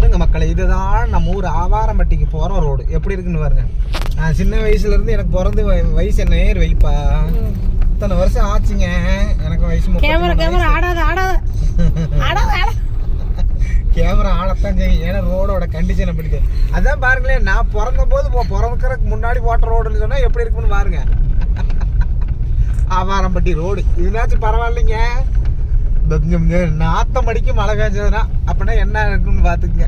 பாருங்க மக்களே இதுதான் நம்ம ஊர் ஆவாரம்பட்டிக்கு போற ரோடு. எப்படி இருக்குன்னு பாருங்க. நான் சின்ன வயசுல இருந்து எனக்கு பிறந்து வய- வயசு என்ன? ஏறு வைப்பா. இத்தனை வருஷம் ஆச்சுங்க. எனக்கு வயசு கேமரா ஆடாத ஆடாத. ஆடாத ஆடாத. கேமரா ஆளத்தான் செய்யும். ஏன்னா ரோடோட கண்டிஷன் அப்படி. அதான் பாருங்களேன் நான் பிறந்த போது பிறக்கிறதுக்கு முன்னாடி போட்ட ரோடுன்னு சொன்னா எப்படி இருக்குன்னு பாருங்க. ஆவாரம்பட்டி ரோடு. இதுனாச்சும் பரவாயில்லைங்க. நாத்தம் அடிக்கு மழை பெஞ்சதுன்னா அப்படின்னா என்ன இருக்குன்னு பாத்துக்கங்க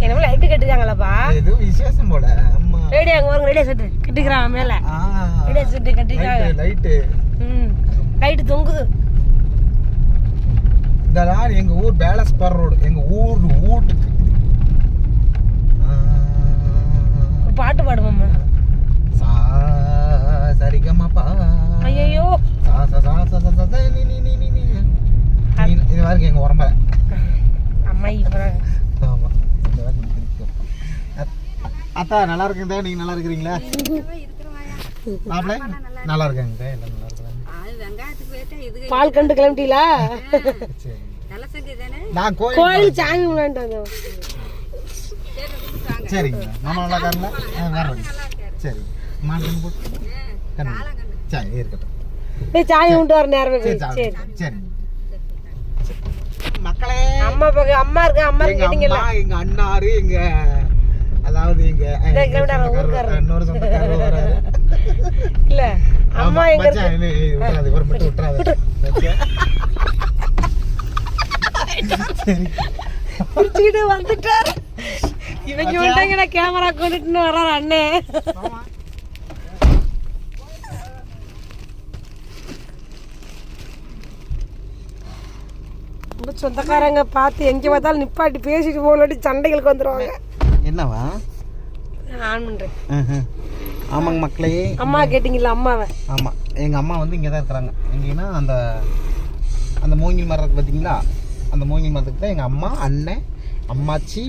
என்னமோ லைட்டு கட்டிருக்காங்களப்பா. எதுவும் விசேஷம் போல. ஆமா ரேடியோ அங்க வருங்க ரேடியோ செட்டு கட்டிக்கிறாங்க மேல. ரேடியோ செட்டு கட்டிக்கிறாங்க. லைட்டு ம். லைட்டு தொங்குது. இதெல்லாம் எங்க ஊர் பேலஸ் பர் ரோடு எங்க ஊர் வீட்டுக்கு இது மாதிரி எங்க உடம்புல அம்மா இப்போ ஆமா. இந்த மாதிரி பிடிக்கும். அத்- அத்தா நல்லா இருக்குங்க நீங்க நல்லா இருக்கிறீங்களா? மாப்பிள்ளை நல்லா இருக்காங்க எல்லாம் நல்லா இருக்கிறாங்க பால் கண்டு கிளம்பிட்டீங்களா? நான் கோயில் கோயில் சாமி விளையாண்டு வந்தோம் சரிங்க. மாமா நல்லா இருக்காங்களா ஆ வர்றேங்க. சரி மாட்டு சரி இருக்கட்டும். போய் சாமி கும்பிட்டு வர நேரமே சரி மக்களே அம்மா பக்கம் அம்மா இருக்கு அம்மா கேட்டீங்கல்ல எங்க அண்ணாரு எங்க அதாவது எங்க. இன்னொரு சொந்தக்காரர் வராரு இல்ல அம்மா எங்க இருக்கு விட்டுறாது, இவரை மட்டும் விட்டுறாது. சரி. வந்துட்டாரு இவங்க நான் கேமரா கொண்டுட்டு வர்றாரு அண்ணே உங்க சொந்தக்காரங்க பார்த்து எங்க பார்த்தாலும் நிப்பாட்டி பேசிட்டு போகலாட்டி சண்டைகளுக்கு வந்துருவாங்க. என்னவா? நான் ஆன் ம்ஹும். ஆமாங்க மக்களே. அம்மா கேட்டீங்களா அம்மாவை? ஆமா. எங்க அம்மா வந்து இங்கே தான் இருக்கிறாங்க. எங்கன்னா அந்த அந்த மூங்கில் மரம் பார்த்தீங்களா அந்த மூங்கில் மரத்துக்கு தான் எங்கள் அம்மா அண்ணன் அம்மாச்சி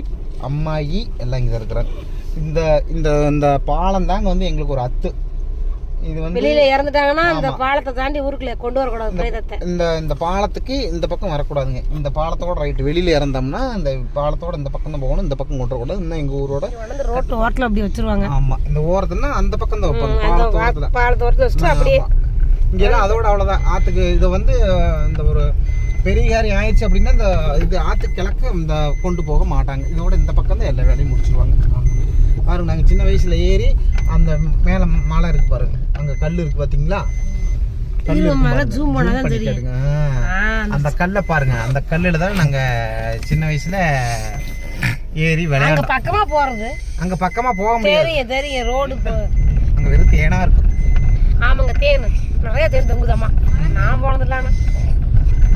அம்மாயி எல்லாம் இங்கே தான் இருக்கிறாங்க. இந்த இந்த இந்த பாலம் தாங்க வந்து எங்களுக்கு ஒரு அத்து. இது வந்து வெளியில இறந்துட்டாங்கன்னா அந்த பாலத்தை தாண்டி ஊருக்குள்ள கொண்டு வரக்கூடாது பிரேதத்தை. இந்த இந்த பாலத்துக்கு இந்த பக்கம் வரக்கூடாதுங்க. இந்த பாலத்தோட ரைட்டு வெளியில இறந்தோம்னா இந்த பாலத்தோட இந்த பக்கம் தான் போகணும் இந்த பக்கம் கொண்டு வரக்கூடாது. இன்னும் எங்கள் ஊரோட ரோட்டு ஓரத்துல அப்படி வச்சிருவாங்க. ஆமா. இந்த ஓரத்துனா அந்த பக்கம் தான் வைப்பாங்க அந்த பாலத்தோரத்தில் வா- பாலத்தை ஓரத்துல வச்சுட்டு அப்படியே இங்கெல்லாம் அதோட அவ்வளோதான் ஆற்றுக்கு இதை வந்து இந்த ஒரு பெரிய காரியம் ஆயிடுச்சு அப்படின்னா இந்த இது ஆற்று கிழக்கு இந்த கொண்டு போக மாட்டாங்க. இதோட இந்த பக்கம் தான் எல்லா வேலையும் முடிச்சிருவாங்க. ஆமா. பாருங்க நாங்கள் சின்ன வயசுல ஏறி அந்த மேலே மலை இருக்கு பாருங்க. அங்கே கல் இருக்கு பார்த்தீங்களா அந்த- கல்லை பாருங்க. அந்த கல்லில் தான் நாங்கள் சின்ன வயசுல ஏறி விளையாண்டோம். பக்கமா போறது. அங்கே பக்கமாக போக முடியாது. தெரியும் தெரியும். ரோடு அங்கே வெறும் தேனா இருக்கும். ஆமாங்க தேன். நிறைய தேன் தொங்குதம்மா. நான் போனதில்ல ஆனா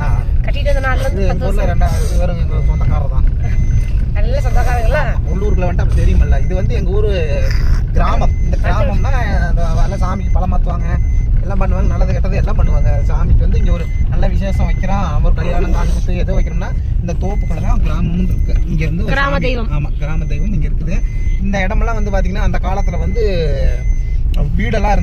ஆ. கட்டிட்டு வந்த நாள்ல இருந்து ரெண்டாவது இவரும் எங்கள் சொந்தக்காரர் தான். நல்ல சொந்தக்காரங்களா உள்ளூர்ல வந்துட்டு அப்படி தெரியுமில்ல. இது வந்து எங்க ஊரு கிராமம். இந்த கிராமம்னா எல்லாம் சாமிக்கு பழம் மாத்துவாங்க. எல்லாம் பண்ணுவாங்க. நல்லது கெட்டது எல்லாம் பண்ணுவாங்க. சாமிக்கு வந்து இங்க ஒரு நல்ல விசேஷம் வைக்கிறான். ஒரு கல்யாணம் காது குத்து எதோ வைக்கணும்னா இந்த தோப்புக்குள்ள தான் கிராமம்னு இருக்கு. இங்க ஒரு கிராம தெய்வம். ஆமா கிராம தெய்வம் இங்க இருக்குது. இந்த இடமெல்லாம் வந்து பாத்தீங்கன்னா அந்த காலத்துல வந்து வீடெல்லாம் இருந்து